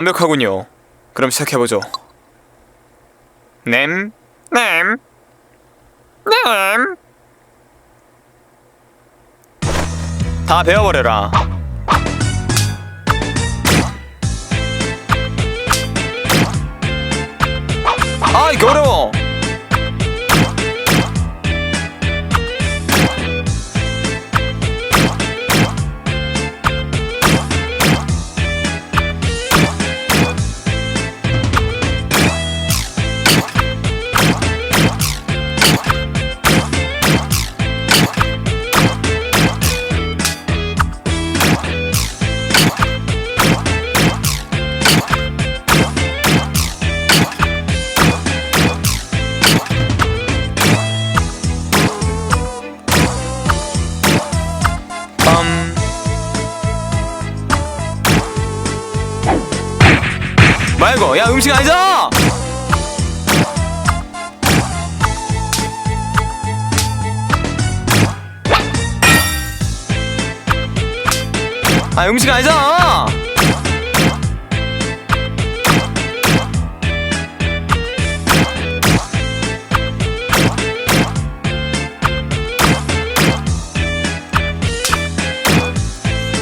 완벽하군요. 그럼 시작해보죠. 냄, 냄, 냄. 다 배워버려라. 아, 이거 어려워. 아 음식 아니잖아!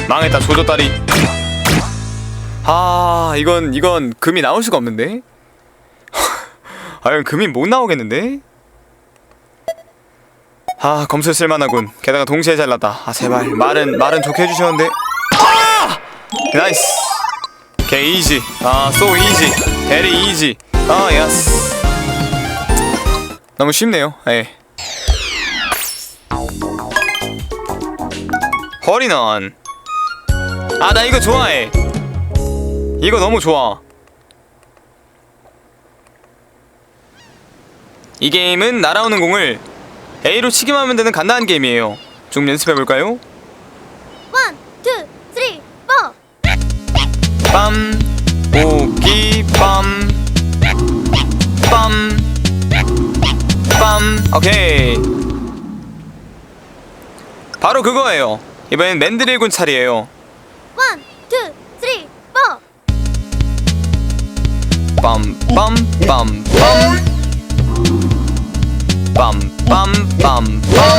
망했다 조조다리 아 이건 이건 금이 나올 수가 없는데? 아 이건 금이 못 나오겠는데? 아 검술 쓸만하군. 게다가 동시에 잘났다. 아 제발 말은 말은 좋게 해주셨는데. 아 나이스. 개 이지 아소 이지 베리 이지 아 예스 너무 쉽네요. 예. 허리넌 아 나 이거 좋아해. 이거 너무 좋아. 이 게임은 날아오는 공을 A로 치기만 하면 되는 간단한 게임이에요. 좀 연습해볼까요? 원. 빰 오기 빰 빰, 빰, 오케이. 바로 그거예요. 이번엔 맨드릴군 차례예요. 원, 투, 쓰리, 포. 빰, 빰, 빰, 빰. 빰, 빰, 빰, 빰.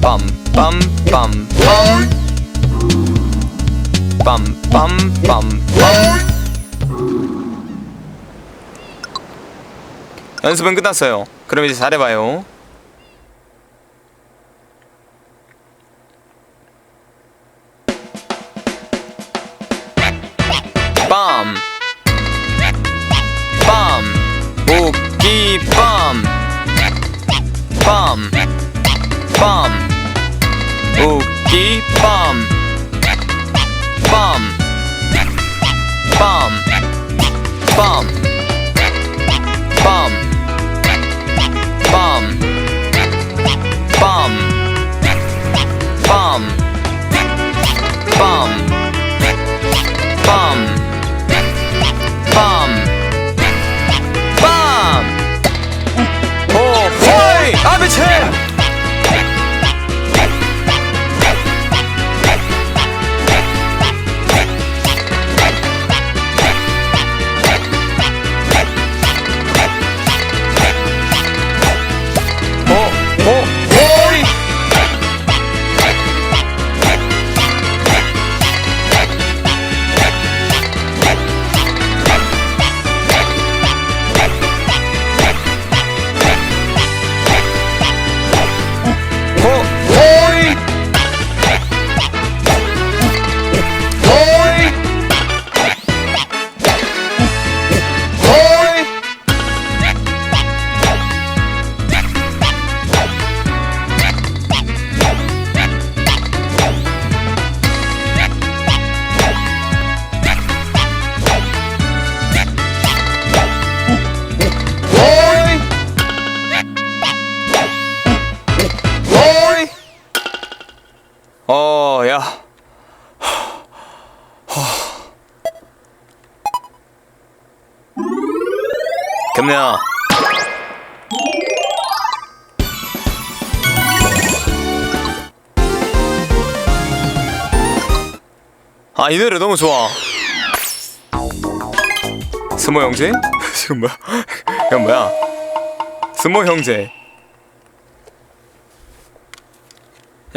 빰, 빰, 빰, 빰. 빰, 빰, 빰, 빰. 연습은 끝났어요. 그럼 이제 잘해봐요. bomb. 금내야. 아, 이 노래 너무 좋아. 스모 형제? 지금 뭐야? 이건 뭐야? 스모 형제.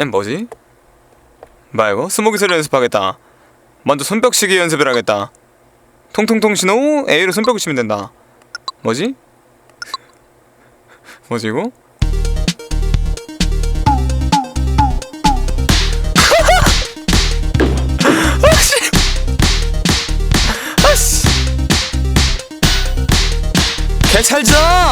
얘 뭐지? 이거? 스모기 소리 연습하겠다. 먼저 손뼉치기 연습을 하겠다. 통통통 신호 A로 손뼉을 치면 된다. 뭐지? 뭐지 이거? 아씨! 개찰져!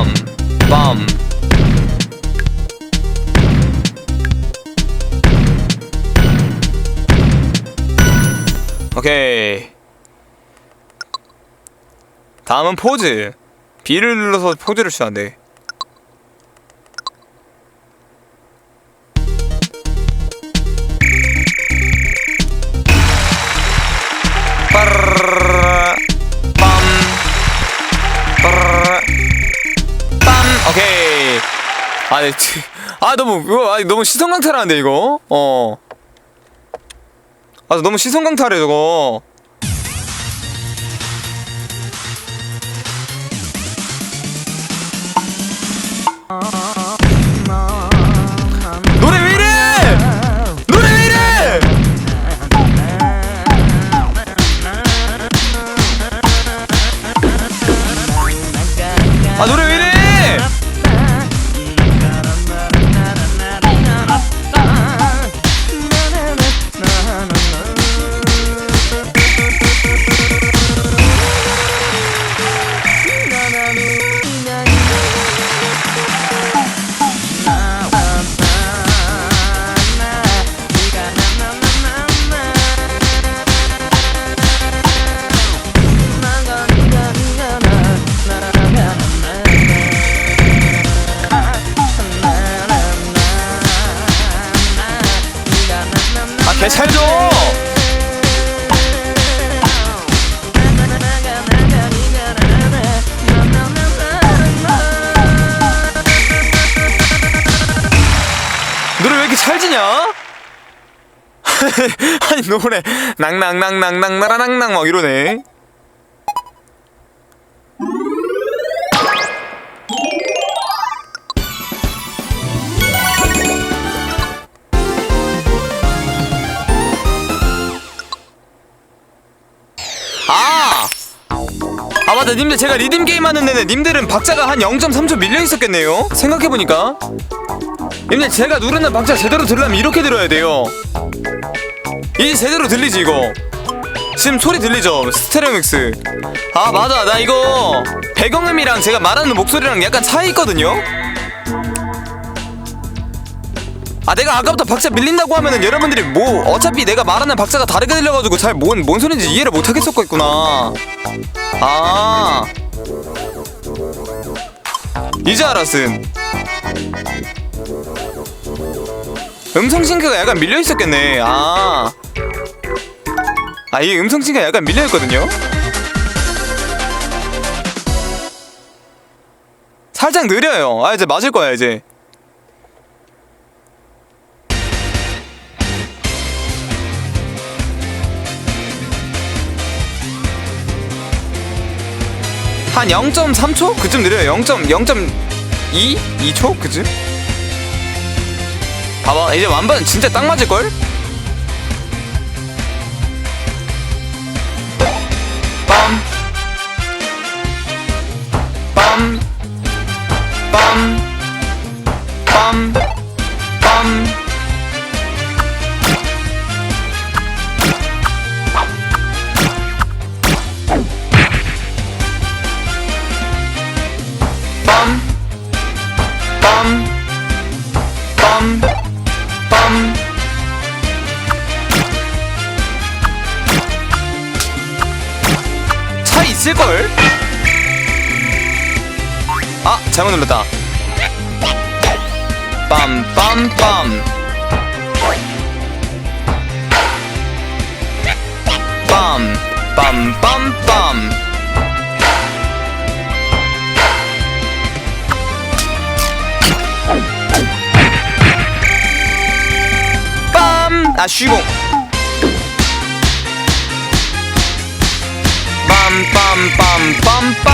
빰, 빰. 오케이. 다음은 포즈. B를 눌러서 포즈를 취해야 아, 네, 치- 아 너무 이거 아, 너무 시선 강탈하는데 이거. 어. 아 너무 시선 강탈해 저거. 찰지냐? 아니 노래 낭낭낭낭낭나라낭낭 막 이러네. 맞다 님들 제가 리듬 게임 하는 내내 님들은 박자가 한 0.3초 밀려 있었겠네요? 생각해보니까. 님들 제가 누르는 박자 제대로 들으려면 이렇게 들어야 돼요. 이 제대로 들리지 이거? 지금 소리 들리죠? 스테레오 믹스. 아 맞아 나 이거 배경음이랑 제가 말하는 목소리랑 약간 차이 있거든요 아 내가 아까부터 박자 밀린다고 하면은 여러분들이 뭐 어차피 내가 말하는 박자가 다르게 들려가지고 잘 뭔 뭔 소리인지 이해를 못 하겠었겠구나 아 이제 알았음 음성 싱크가 약간 밀려 있었겠네 아. 아, 이게 음성 싱크가 약간 밀려 있거든요. 살짝 느려요. 아, 이제 맞을 거야, 이제. 한 0.3초? 그쯤 느려요. 0. 0.2? 2초? 그쯤? 봐봐 이제 완반 진짜 딱 맞을걸? 빰 빰, 빰, 빰, 빰. 빰빰빰. 빰! 아 쉬고. 빰빰빰빰빰.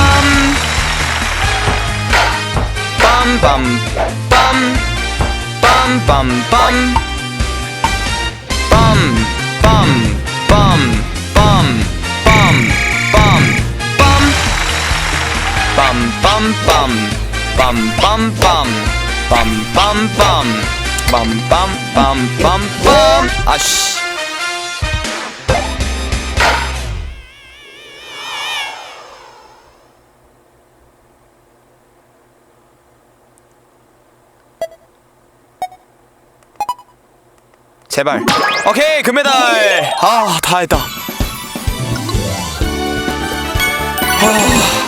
빰빰빰빰빰빰빰 빰빰빰 빰빰빰. 빰빰빰. 빰빰빰. 빰빰빰빰빰. 아씨. 제발. 오케이 금메달. 아 다 했다. 아...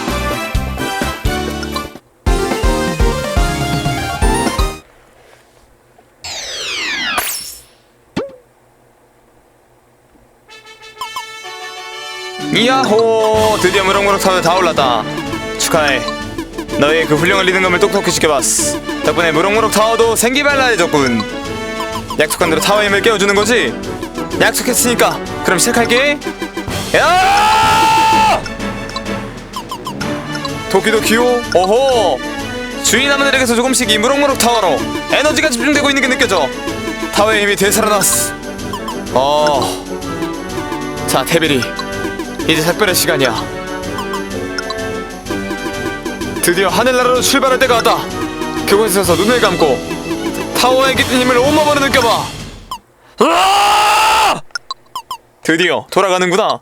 이야호! 드디어 무럭무럭 타워 다 올랐다. 축하해. 너의 그 훌륭한 리듬감을 똑똑히 지켜봤어. 덕분에 무럭무럭 타워도 생기발랄해졌군. 약속한 대로 타워의 힘을 깨워주는 거지? 약속했으니까 그럼 시작할게. 야! 도끼도끼요 오호! 주인 아무들에게서 조금씩 이 무럭무럭 타워로 에너지가 집중되고 있는 게 느껴져. 타워의 힘이 되살아났어. 어 자 테베리 이제 작별의 시간이야. 드디어 하늘나라로 출발할 때가 왔다. 그곳에서 눈을 감고 깃든 힘을 온몸으로 느껴봐. 으아! 드디어 돌아가는구나.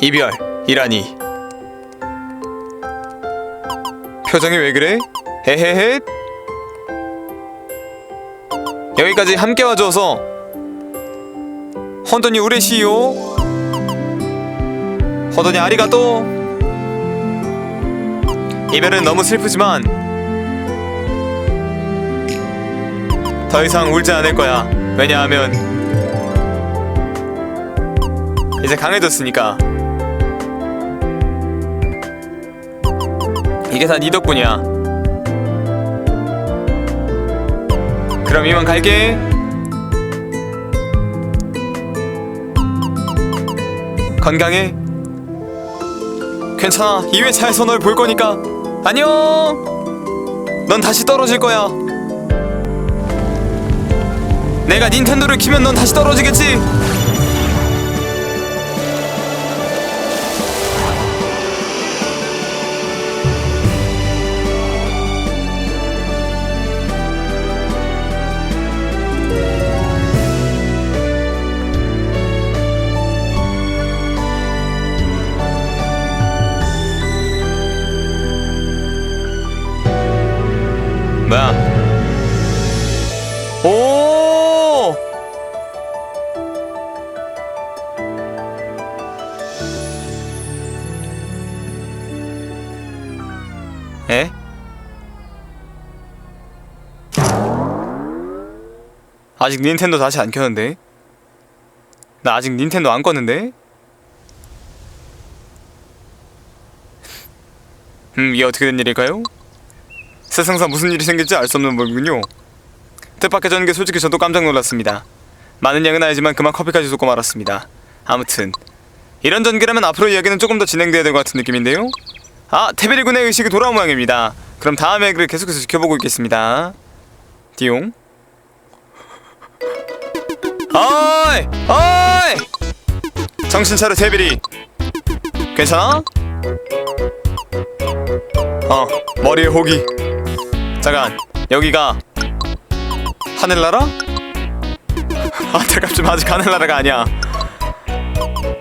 이별이라니. 표정이 왜 그래? 헤헤헤. 여기까지 함께 와줘서 헌돈이 우레시요 헌돈이 아리가또. 이별은 너무 슬프지만 더 이상 울지 않을 거야. 왜냐하면 이제 강해졌으니까 이게 다 네 덕분이야. 그럼 이만 갈게. 건강해. 괜찮아. 2회차에서 널 볼 거니까. 안녕. 넌 다시 떨어질 거야. 내가 닌텐도를 키면 넌 다시 떨어지겠지. 뭐야? 오! 에? 아직 닌텐도 다시 안 켰는데? 나 아직 닌텐도 안 껐는데? 음, 이게 어떻게 된 일일까요? 세상상 무슨 일이 생길지 알 수 없는 법이군요. 게 솔직히 저도 깜짝 놀랐습니다. 많은 양은 아니지만 그만 커피까지 쏟고 말았습니다. 아무튼 이런 전개라면 앞으로 이야기는 조금 더 진행돼야 될 것 같은 느낌인데요. 아 테베리 군의 의식이 돌아온 모양입니다. 그럼 다음에 그 계속해서 지켜보고 있겠습니다. 띠용. 어이! 어이! 정신 차려 테베리. 괜찮아? 어 머리에 혹이. 잠깐 여기가 하늘나라? 안타깝지만 아직 하늘나라가 아니야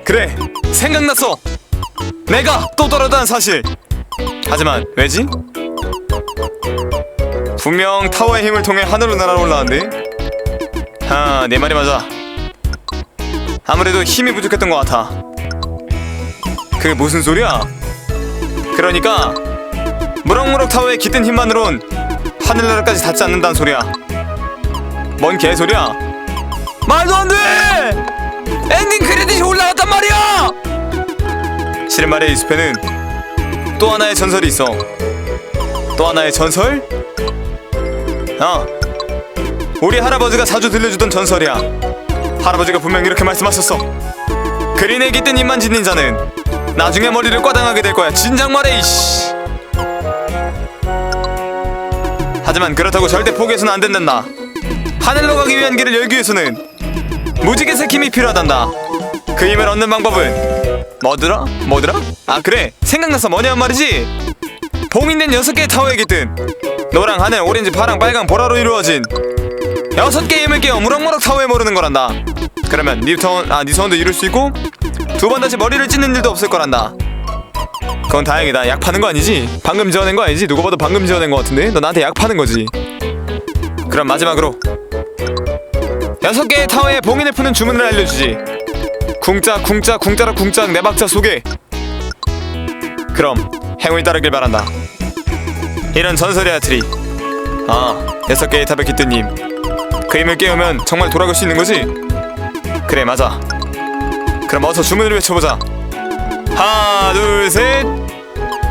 그래 생각났어 내가 또 떨어졌다는 사실 하지만 왜지? 분명 타워의 힘을 통해 하늘로 날아올라는데 아내 말이 맞아 아무래도 힘이 부족했던 것 같아 그게 무슨 소리야? 그러니까 무럭무럭 타워의 깃든 힘만으론 하늘나라까지 닿지 않는다는 소리야. 뭔 개소리야? 말도 안 돼! 엔딩 크레딧이 올라갔단 말이야! 실은 말이야 이 숲에는 또 하나의 전설이 있어. 또 하나의 전설? 아 우리 할아버지가 자주 들려주던 전설이야. 할아버지가 분명 이렇게 말씀하셨어. 그린에 깃든 입만 짓는 자는 나중에 머리를 꽈당하게 될 거야. 진작 말해 이씨 하지만 그렇다고 절대 포기해서는 안 된단다. 하늘로 가기 위한 길을 열기 위해서는 무지개색 힘이 필요하단다. 그 힘을 얻는 방법은 뭐더라? 뭐더라? 아 그래. 생각나서 뭐냐면 말이지? 봉인된 여섯 개의 타워에 깃든 노랑 하늘 오렌지 파랑 빨강 보라로 이루어진 여섯 개의 힘을 깨어 무럭무럭 타워에 모르는 거란다. 그러면 니 소원 아니 소원도 이룰 수 있고 두 번 다시 머리를 찢는 일도 없을 거란다 그건 다행이다. 약 파는 거 아니지? 방금 지어낸 거 아니지? 누가 봐도 방금 지어낸 거 같은데? 너 나한테 약 파는 거지. 그럼 마지막으로. 여섯 개의 타워에 봉인을 푸는 주문을 알려주지. 쿵짝 쿵짝 쿵짜라 쿵짝 내 박자 속에 그럼 행운이 따르길 바란다. 이런 전설의 아트리 아 여섯 개의 탑의 기뜨님. 그 힘을 깨우면 정말 돌아갈 수 있는 거지? 그래 맞아. 그럼 어서 주문을 외쳐보자 하나 둘셋.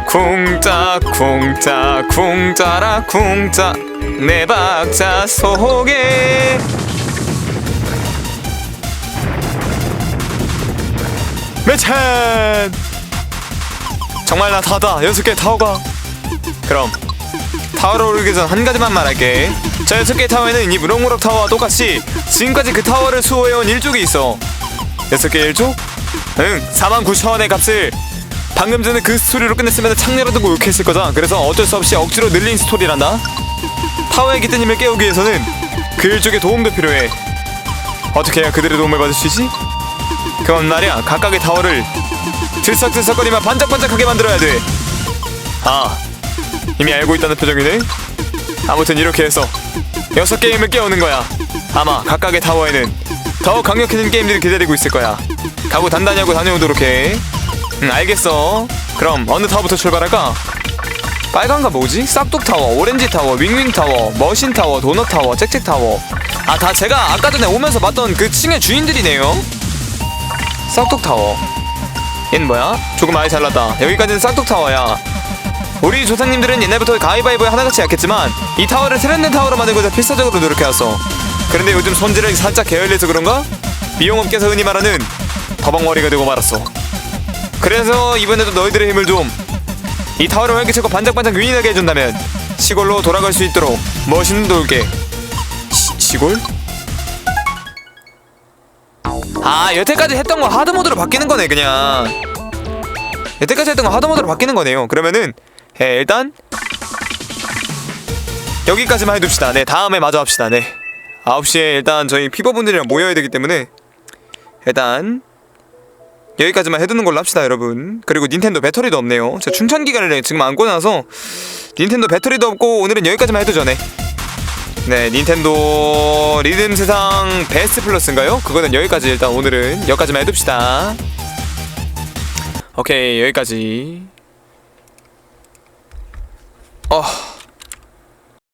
쿵짝 쿵짝 쿵짜라 쿵짝 내 박자 속에. 매찬! 정말 나 다다. 여섯 개 타워가. 그럼 타워로 오르기 전 한 가지만 말할게. 저 여섯 개 타워에는 이 무럭무럭 타워와 똑같이 지금까지 그 타워를 수호해온 일족이 있어. 여섯 개 일족? 응 4만 9천 원의 값을 방금 전에 그 스토리로 끝냈으면 창녀라도 욕했을 거다 그래서 어쩔 수 없이 억지로 늘린 스토리란다 타워의 힘을 깨우기 위해서는 그 일족의 도움도 필요해 어떻게 해야 그들의 도움을 받을 수 있지? 그건 말이야 각각의 타워를 들썩들썩거리며 반짝반짝하게 만들어야 돼. 아, 이미 알고 있다는 표정이네. 아무튼 이렇게 해서 여섯 게임을 깨우는 거야. 아마 각각의 타워에는 더 강력해진 게임들이 기다리고 있을 거야. 가고 단단히 하고 다녀오도록 해. 응, 알겠어. 그럼 어느 타워부터 출발할까? 빨간가 뭐지? 싹둑 타워, 오렌지 타워, 윙윙 타워, 머신 타워, 도넛 타워, 짹짹 타워. 아, 다 제가 아까 전에 오면서 봤던 그 층의 주인들이네요. 싹둑 타워. 얘는 뭐야? 조금 많이 잘났다. 여기까지는 싹둑 타워야. 우리 조상님들은 옛날부터 가위바위보에 하나같이 약했지만 이 타워를 세련된 타워로 만들고자 필사적으로 노력해왔어. 그런데 요즘 손질이 살짝 게을려서 그런가? 미용업계에서 흔히 말하는 더벅머리가 되고 말았어. 그래서 이번에도 너희들의 힘을 좀 이 타워를 활기차고 반짝반짝 유인하게 해준다면 시골로 돌아갈 수 있도록 멋있는 돌게. 시, 시골? 아 여태까지 했던 거 하드 모드로 바뀌는 거네 그냥. 여태까지 했던 거 하드 모드로 바뀌는 거네요. 그러면은 예, 일단 여기까지만 해둡시다. 네 다음에 마저 합시다. 네. 9시에 일단 저희 피버분들이랑 모여야 되기 때문에 일단 여기까지만 해두는 걸로 합시다 여러분 그리고 닌텐도 배터리도 없네요 제가 충전 기간을 지금 안 꽂아서 닌텐도 배터리도 없고 오늘은 여기까지만 해두죠 네 네, 닌텐도 리듬 세상 베스트 플러스인가요? 그거는 여기까지 일단 오늘은 여기까지만 해둡시다. 오케이, 여기까지. 어.